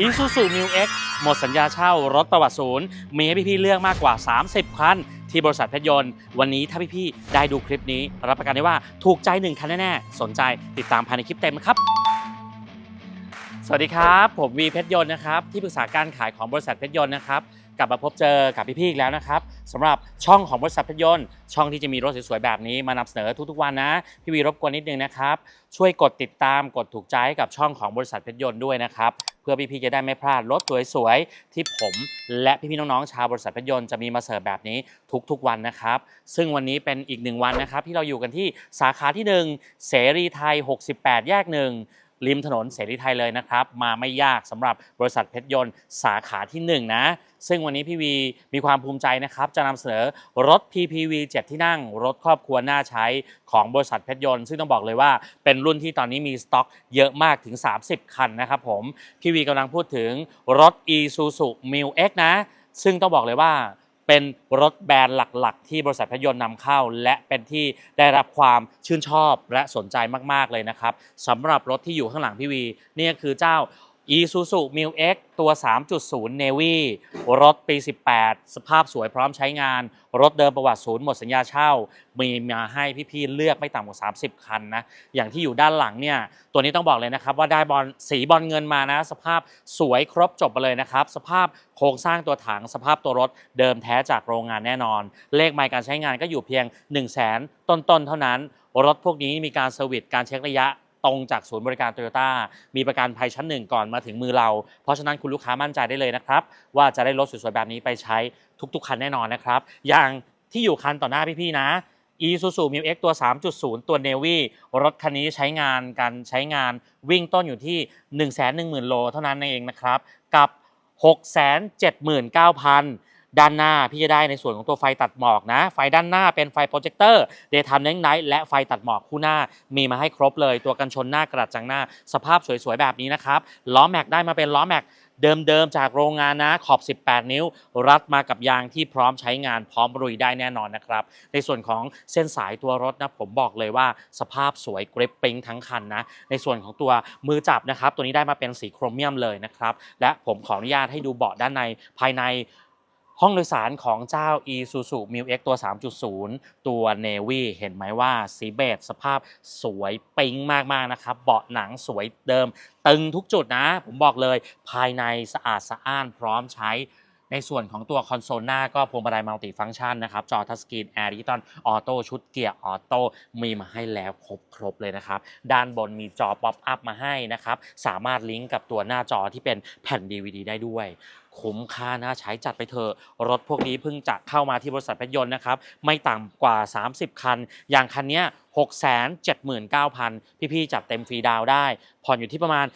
Isuzu Mu X หมดสัญญาเช่ารถประวัติศูนย์ มีให้พี่ๆเลือกมากกว่า 30 คัน ที่บริษัทเพชรยนต์ วันนี้ถ้าพี่ๆได้ดูคลิปนี้ รับประกันได้ว่าถูกใจหนึ่งคันแน่ๆ สนใจติดตามภายในคลิปเต็มครับ สวัสดีครับ ผมวีเพชรยนต์นะครับ ที่ปรึกษาการขายของบริษัทเพชรยนต์นะครับ กลับมาพบเจอกับพี่ๆอีกแล้วนะครับสำหรับช่องของบริษัทเพชรยนต์ ช่องที่จะมีรถสวยๆแบบนี้มานำเสนอทุกๆวันนะ พี่วีรบกวนนิดนึงนะครับ ช่วยกดติดตามกดถูกใจให้กับช่องของบริษัทเพชรยนต์ด้วยนะครับ เพื่อพี่ๆจะได้ไม่พลาดรถสวยๆที่ผมและพี่ๆน้องๆชาวบริษัทพยนต์จะมีมาเสิร์ฟแบบนี้ทุกๆวันนะครับ ซึ่งวันนี้เป็นอีกหนึ่งวันนะครับที่เราอยู่กันที่สาขาที่ 1 เสรีไทย 68 แยกหนึ่ง ริมถนนเสรีไทยเลยนะครับ มาไม่ยากสำหรับบริษัทเพชรยนต์สาขาที่ 1 นะ ซึ่งวันนี้พี่วีมีความภูมิใจนะครับ จะนำเสนอรถ PPV 7 ที่นั่ง รถครอบครัวน่าใช้ของบริษัทเพชรยนต์ ซึ่งต้องบอกเลยว่าเป็นรุ่นที่ตอนนี้มีสต็อก เยอะมากถึง 30 คันนะครับผมพี่วีกำลังพูดถึงรถ Isuzu Mu X นะ ซึ่งต้องบอกเลยว่า เป็นรถแบรนด์หลักๆ ที่บริษัทพยนต์นำเข้า และเป็นที่ได้รับความชื่นชอบและสนใจมากๆเลยนะครับสำหรับรถที่อยู่ข้างหลังพี่วีนี่ก็คือเจ้า Isuzu Mu X ตัว 3.0 Navy รถปี 18 สภาพสวยพร้อมใช้งาน รถเดิมประวัติศูนย์หมดสัญญาเช่า มีมาให้พี่ๆเลือกไม่ต่ำกว่า 30 คันนะ อย่างที่อยู่ด้านหลังเนี่ย ตัวนี้ต้องบอกเลยนะครับว่าได้บอลสีบอลเงินมานะ สภาพสวยครบจบไปเลยนะครับ สภาพโครงสร้างตัวถัง สภาพตัวรถเดิมแท้จากโรงงานแน่นอน เลขไมล์การใช้งานก็อยู่เพียง 1 0 0 0 0แสนต้นๆเท่านั้น รถพวกนี้มีการเซอร์วิสการเช็คระยะ ตรงจากศูนย์บริการโตโยต้ามีประกันภัยชั้นหนึ่งก่อนมาถึงมือเรา เพราะฉะนั้นคุณลูกค้ามั่นใจได้เลยนะครับ ว่าจะได้รถสวยๆแบบนี้ไปใช้ทุกๆคันแน่นอนนะครับ อย่างที่อยู่คันต่อหน้าพี่ๆนะ Isuzu Mu X ตัว 3.0 ตัว Navy รถคันนี้ใช้งานการใช้งานวิ่งต้นอยู่ที่ 110,000 โลเท่านั้นเองนะครับ กับ 679,000 ด้านหน้าพี่จะได้ในส่วนของตัวไฟตัดหมอกนะ ไฟด้านหน้าเป็นไฟโปรเจคเตอร์เดย์ไทม์เ g ไนท์และไฟตัดหมอกคู่หน้ามีมาให้ครบเลย ตัวกันชนหน้ากระจังหน้า สภาพสวยๆแบบนี้นะครับล้อแม็กได้มาเป็นล้อแม็กเดิมๆจากโรงงานนะขอบ 18 นิ้ว รัดมากับยางที่พร้อมใช้งานพร้อมรุยได้แน่นอนนะครับ ในส่วนของเส้นสายตัวรถนะผมบอกเลยว่าสภาพสวยกริปปิ้งทั้งคันนะ ในส่วนของตัวมือจับนะครับ ตัวนี้ได้มาเป็นสีโครเมียมเลยนะครับ และผมขออนุญาตให้ดูเบาะด้านในภายใน ห้องโดยสารของเจ้า Isuzu Mu X ตัว 3.0 ตัว Navy เห็นไหมว่าสีเบจสภาพสวยปิ๊งมากๆนะครับ เบาะหนังสวยเดิม ตึงทุกจุดนะ ผมบอกเลยภายในสะอาดสะอ้านพร้อมใช้ ในส่วนของตัวคอนโซลหน้าก็พวงมาลัยมัลติฟังก์ชันนะครับจอทัชสกรีนแอร์ดิจิตอลออโต้ชุดเกียร์ออโต้มีมาให้แล้วครบครบเลยนะครับ ด้านบนมีจอป๊อปอัพมาให้นะครับ สามารถลิงก์กับตัวหน้าจอที่เป็นแผ่น DVD ได้ด้วยคุ้มค่าน่าใช้จัดไปเถอะรถพวกนี้เพิ่งจะเข้ามาที่บริษัทเพชรยนต์นะครับ ไม่ต่ำกว่า 30 คัน อย่างคันนี้679,000 พี่ๆจัดเต็มฟรีดาวได้ ผ่อนอยู่ที่ประมาณ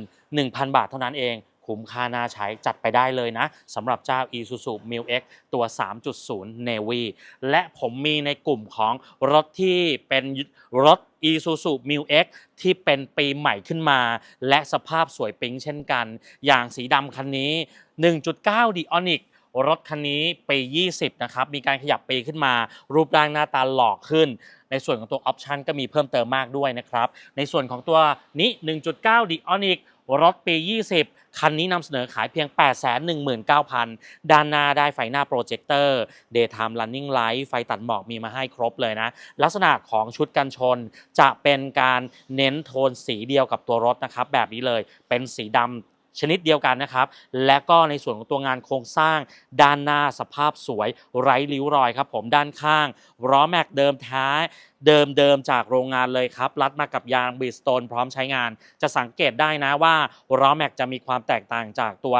11,000 บาทเท่านั้นเอง คุ้มค่าน่าใช้จัดไปได้เลยนะสำหรับเจ้า Isuzu Mu X ตัว 3.0 Navy และผมมีในกลุ่มของรถที่เป็นรถ Isuzu Mu X ที่เป็นปีใหม่ขึ้นมา และสภาพสวยปิ๊งเช่นกัน อย่างสีดำคันนี้ 1.9 d i o n i c รถคันนี้ปี 20 นะครับ มีการขยับปีขึ้นมา รูปร่างหน้าตาหล่อขึ้น ในส่วนของตัวออปชันก็มีเพิ่มเติมมากด้วยนะครับ ในส่วนของตัวนี้ 1.9 d i o n i c รถปี 20 คันนี้นำเสนอขายเพียง 819,000 ด้านหน้าได้ไฟหน้าโปรเจคเตอร์ Daytime Running Light ไฟตัดหมอกมีมาให้ครบเลยนะ ลักษณะของชุดกันชนจะเป็นการเน้นโทนสีเดียวกับตัวรถนะครับ แบบนี้เลยเป็นสีดำชนิดเดียวกันนะครับ และก็ในส่วนของตัวงานโครงสร้าง ด้านหน้าสภาพสวยไร้ริ้วรอยครับผมด้านข้างล้อแม็กเดิมแท้ เดิมจากโรงงานเลยครับ รัดมากับยางบีสโตนพร้อมใช้งาน จะสังเกตได้นะว่าล้อแม็กจะมีความแตกต่างจากตัว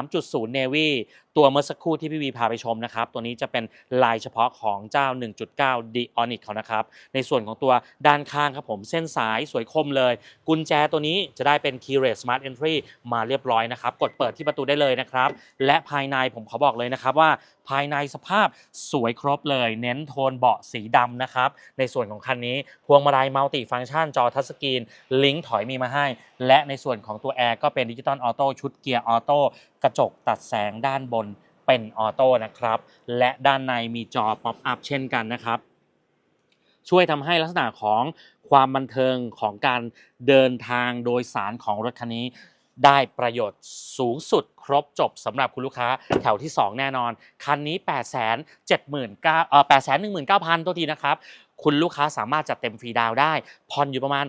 3.0 Navy ตัวเมื่อสักครู่ที่พี่วีพาไปชมนะครับ ตัวนี้จะเป็นลายเฉพาะของเจ้า 1.9 d i o n i c เขานะครับ ในส่วนของตัวด้านข้างครับผมเส้นสายสวยคมเลย กุญแจตัวนี้จะได้เป็น Keyless Smart Entry มาเรียบร้อยนะครับ กดเปิดที่ประตูได้เลยนะครับ และภายในผมขอบอกเลยนะครับว่าภายในสภาพสวยครบเลย เน้นโทนเบาะสีดำนะครับ ในส่วนของคันนี้ พวงมาลัยมัลติฟังก์ชันจอทัชสกรีน ลิงก์ถอยมีมาให้ และในส่วนของตัวแอร์ก็เป็นดิจิตอลออโต้ชุดเกียร์ออโต้กระจกตัดแสงด้านบนเป็นออโต้นะครับ และด้านในมีจอป๊อปอัพเช่นกันนะครับ ช่วยทำให้ลักษณะของความบันเทิงของการเดินทางโดยสารของรถคันนี้ ได้ประโยชน์สูงสุดครบจบสำหรับคุณลูกค้าแถวที่ 2 แน่นอน คันนี้ 8 7 9 0 0 0เอ่อ8 1 9 0 0 0ตัวทีนะครับ คุณลูกค้าสามารถจัดเต็มฟรีดาวได้ ผ่อนอยู่ประมาณ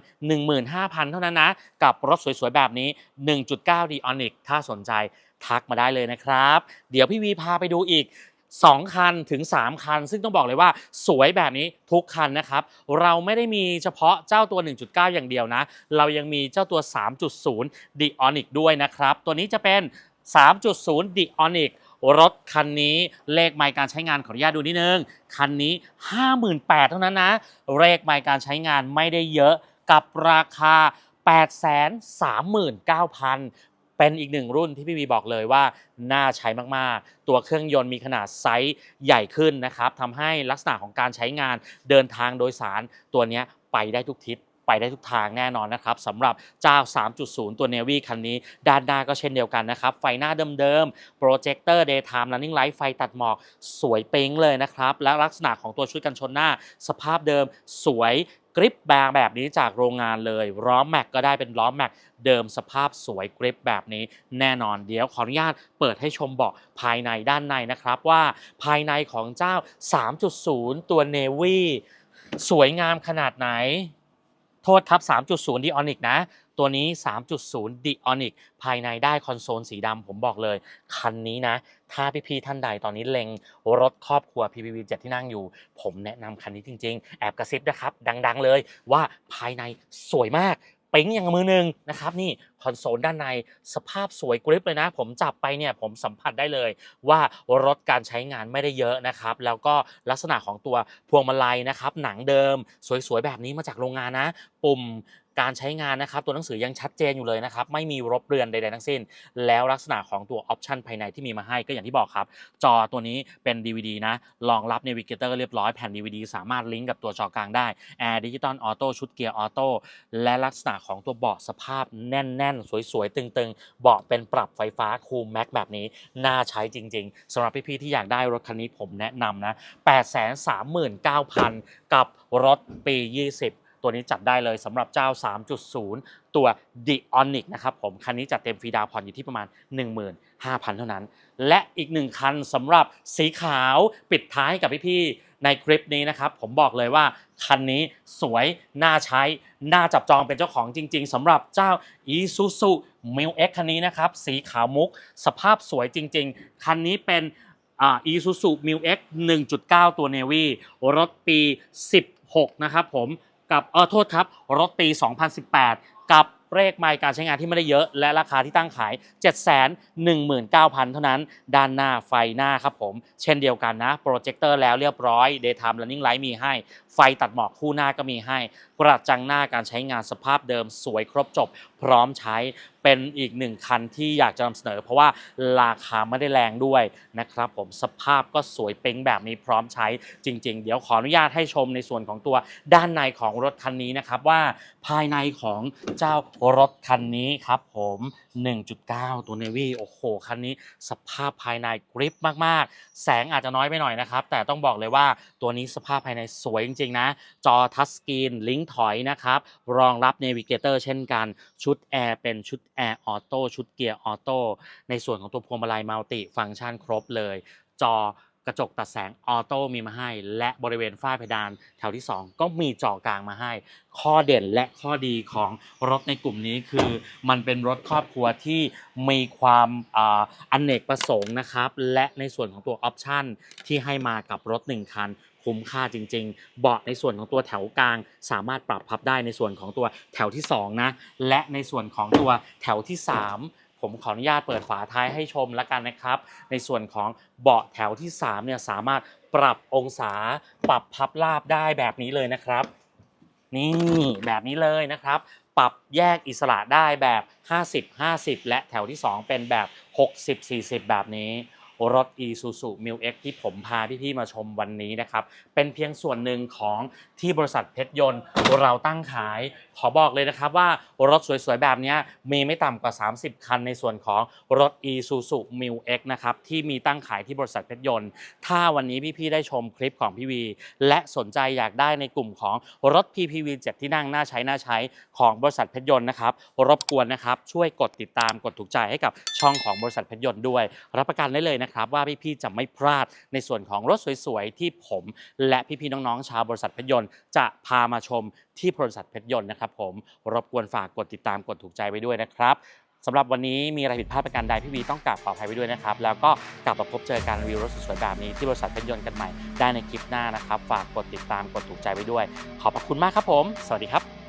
15,000 เท่านั้นนะ กับรถสวยๆ แบบนี้ 1.9 d อ o n i c ถ้าสนใจทักมาได้เลยนะครับ เดี๋ยวพี่วีพาไปดูอีก 2 คันถึง 3 คัน ซึ่งต้องบอกเลยว่าสวยแบบนี้ทุกคันนะครับ เราไม่ได้มีเฉพาะเจ้าตัว 1.9 อย่างเดียวนะ เรายังมีเจ้าตัว 3.0 d o n i c ด้วยนะครับ ตัวนี้จะเป็น 3.0 d o n i c รถคันนี้เลขไมล์การใช้งานขออนุญาตดูนิดนึง คันนี้ 58,000เท่านั้นนะ เลขไมล์การใช้งานไม่ได้เยอะกับราคา 839,000 เป็นอีกหนึ่งรุ่นที่พี่วีบอกเลยว่าน่าใช้มากๆ ตัวเครื่องยนต์มีขนาดไซส์ใหญ่ขึ้นนะครับทำให้ลักษณะของการใช้งานเดินทางโดยสารตัวนี้ไปได้ทุกทิศไปได้ทุกทางแน่นอนนะครับสำหรับเจ้า 3.0 ตัว Navy คันนี้ ด้านหน้าก็เช่นเดียวกันนะครับ ไฟหน้าเดิมๆ โปรเจคเตอร์ Daytime Running Light ไฟตัดหมอกสวยเป้งเลยนะครับ และลักษณะของตัวชุดกันชนหน้า สภาพเดิมสวย กริปบางแบบนี้จากโรงงานเลยล้อแม็กก็ได้เป็นล้อแม็กเดิมสภาพสวยกริปแบบนี้แน่นอนเดี๋ยวขออนุญาตเปิดให้ชมเบาะภายในด้านในนะครับว่าภายในของเจ้า 3.0 ตัวเนวี่สวยงามขนาดไหน โทษครับ 3.0ดิออนิกนะ ตัวนี้ 3.0 d o n i c ภายในได้คอนโซลสีดำผมบอกเลย คันนี้นะ ถ้าพี่ๆท่านใดตอนนี้เล็ง รถครอบครัว PPV 7ที่นั่งอยู่ ผมแนะนำคันนี้จริง ๆ แอบกระซิบนะครับ ดัง ๆ เลยว่าภายในสวยมากปิ๊งอย่างมือหนึ่งนะครับนี่คอนโซลด้านในสภาพสวยกริปเลยนะ ผมจับไปเนี่ยผมสัมผัสได้เลยว่ารถการใช้งานไม่ได้เยอะนะครับ แล้วก็ลักษณะของตัวพวงมาลัยนะครับ หนังเดิม สวยๆแบบนี้มาจากโรงงานนะ ปุ่ม การใช้งานนะครับตัวหนังสือยังชัดเจนอยู่เลยนะครับไม่มีรบเรือนใดๆทั้งสิ้น แล้วลักษณะของตัวออปชันภายในที่มีมาให้ก็อย่างที่บอกครับ จอตัวนี้เป็น DVD นะรองรับ Navigator เรียบร้อยแผ่น DVD สามารถลิงก์กับตัวจอกลางได้ Air Digital Auto ชุดเกียร์ออโต้และลักษณะของตัวเบาะสภาพแน่น ๆ สวยๆ ตึงๆ เบาะเป็นปรับไฟฟ้าคูลแม็กแบบนี้ น่าใช้จริง ๆสำหรับพี่ๆที่อยากได้รถคันนี้ผมแนะนำนะ 839,000 กับรถปี 20 ตัวนี้จัดได้เลยสำหรับเจ้า 3.0 ตัว d o n i c นะครับผม คันนี้จัดเต็มฟรีดาวผ่อนอยู่ที่ประมาณ 15,000 เท่านั้น และอีกหนึ่งคันสำหรับสีขาวปิดท้ายกับพี่ๆในคลิปนี้นะครับ ผมบอกเลยว่าคันนี้สวย น่าใช้ น่าจับจองเป็นเจ้าของจริง ๆสำหรับเจ้า Isuzu m i l X คันนี้นะครับ สีขาวมุก สภาพสวยจริง ๆ คันนี้เป็นอ่า Isuzu m i l X 1.9 ตัว Navy รถปี 16 นะครับผม กับเออโทษครับ รถปี 2018 กับเลขไมล์การใช้งานที่ไม่ได้เยอะ และราคาที่ตั้งขาย 719,000 เท่านั้น ด้านหน้าไฟหน้าครับผม เช่นเดียวกันนะ โปรเจคเตอร์แล้วเรียบร้อย Daytime Running Light มีให้ ไฟตัดหมอกคู่หน้าก็มีให้ กระจังหน้าการใช้งานสภาพเดิมสวยครบจบ พร้อมใช้ เป็นอีกหนึ่งคันที่อยากจะนำเสนอ เพราะว่าราคาไม่ได้แรงด้วยนะครับผมสภาพก็สวยเป้งแบบนี้พร้อมใช้จริง ๆ เดี๋ยวขออนุญาตให้ชมในส่วนของตัวด้านในของรถคันนี้นะครับว่าภายในของเจ้ารถคันนี้ครับผม 1.9 ตัว Navy โอ้โห คันนี้สภาพภายในกริปมากๆ แสงอาจจะน้อยไปหน่อยนะครับ แต่ต้องบอกเลยว่าตัวนี้สภาพภายในสวยจริง ๆ นะ จอทัชสกรีนลิงก์ถอยนะครับ รองรับ Navigator เช่นกัน ชุดแอร์เป็นชุดแอร์ออโต้ชุดเกียร์ออโต้ในส่วนของตัวพวงมาลัยมัลติฟังก์ชันครบเลย จอ กระจกตัดแสงออโต้มีมาให้ และบริเวณฝ้าเพดานแถวที่ 2 ก็มีจอกลางมาให้ ข้อเด่นและข้อดีของรถในกลุ่มนี้คือ มันเป็นรถครอบครัวที่มีความอ่าอเนกประสงค์นะครับ และในส่วนของตัวออปชันที่ให้มากับรถ 1 คันคุ้มค่าจริง ๆ เบาะในส่วนของตัวแถวกลาง สามารถปรับพับได้ในส่วนของตัวแถวที่ 2 นะ และในส่วนของตัวแถวที่ 3 ผมขออนุญาตเปิดฝาท้ายให้ชมแล้วกันนะครับ ในส่วนของเบาะแถวที่3เนี่ยสามารถปรับองศาปรับพับราบได้แบบนี้เลยนะครับ นี่แบบนี้เลยนะครับ ปรับแยกอิสระได้แบบ 50 50 และแถวที่ 2 เป็นแบบ 60 40 แบบนี้ รถ Isuzu m i l X ที่ผมพาพี่ๆมาชมวันนี้นะครับ เป็นเพียงส่วนหนึ่งของที่บริษัทเพชรยนต์เราตั้งขาย ขอบอกเลยนะครับว่ารถสวยๆ แบบนี้มีไม่ต่ำกว่า 30 คันในส่วนของรถ Isuzu m i l X นะครับที่มีตั้งขายที่บริษัทเพชรยนต์ ถ้าวันนี้พี่ๆ ได้ชมคลิปของพี่วี และสนใจอยากได้ในกลุ่มของรถ PPV 7 ที่นั่งน่าใช้น่าใช้ของบริษัทเพชรยนต์นะครับรบกวนนะครับช่วยกดติดตามกดถูกใจให้กับช่องของบริษัทเพชรยนต์ด้วย รับประกันได้เลยนะครับว่าพี่ๆจะไม่พลาดในส่วนของรถสวยๆที่ผม และพี่ๆน้องๆชาวบริษัทเพชรยนต์จะพามาชมที่บริษัทเพชรยนต์นะครับผมรบกวนฝากกดติดตามกดถูกใจไว้ด้วยนะครับสำหรับวันนี้มีอะไรผิดพลาดประการใดพี่วีต้องกราบขออภัยไว้ด้วยนะครับ แล้วก็กลับมาพบเจอการรีวิวรถสวยๆแบบนี้ที่บริษัทเพชรยนต์กันใหม่ได้ในคลิปหน้านะครับ ฝากกดติดตามกดถูกใจไว้ด้วย ขอบพระคุณมากครับผม สวัสดีครับ